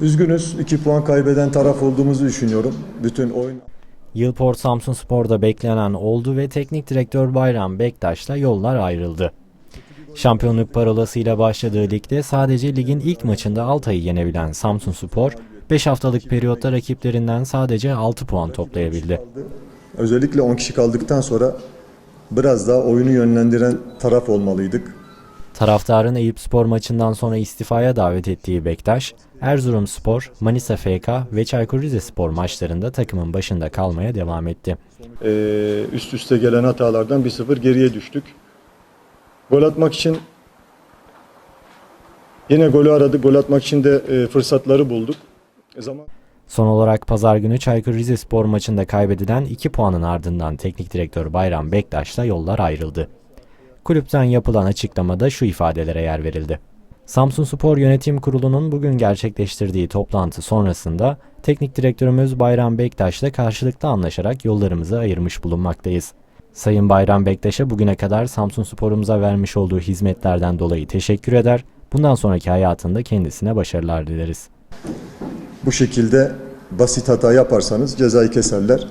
Üzgünüz. 2 puan kaybeden taraf olduğumuzu düşünüyorum. Bütün oyun Yılport Samsun Spor'da beklenen oldu ve teknik direktör Bayram Bektaş'la yollar ayrıldı. Şampiyonluk parolasıyla başladığı ligde sadece ligin ilk maçında Altay'ı yenebilen Samsun Spor, 5 haftalık periyotta rakiplerinden sadece 6 puan toplayabildi. özellikle 10 kişi kaldıktan sonra biraz daha oyunu yönlendiren taraf olmalıydık. Taraftarın Eyüp Spor maçından sonra istifaya davet ettiği Bektaş, Erzurum Spor, Manisa FK ve Çaykur Rizespor maçlarında takımın başında kalmaya devam etti. Ee, üst üste gelen hatalardan 1-0 geriye düştük. Gol atmak için yine golü aradık. Gol atmak için de e, fırsatları bulduk. E, zaman Son olarak pazar günü Çaykur Rizespor maçında kaybedilen 2 puanın ardından teknik direktör Bayram Bektaş'la yollar ayrıldı. Kulüpten yapılan açıklamada şu ifadelere yer verildi. Samsun Spor Yönetim Kurulu'nun bugün gerçekleştirdiği toplantı sonrasında teknik direktörümüz Bayram Bektaş'la karşılıklı anlaşarak yollarımızı ayırmış bulunmaktayız. Sayın Bayram Bektaş'a bugüne kadar Samsun Spor'umuza vermiş olduğu hizmetlerden dolayı teşekkür eder. Bundan sonraki hayatında kendisine başarılar dileriz. bu şekilde basit hata yaparsanız cezayı keserler.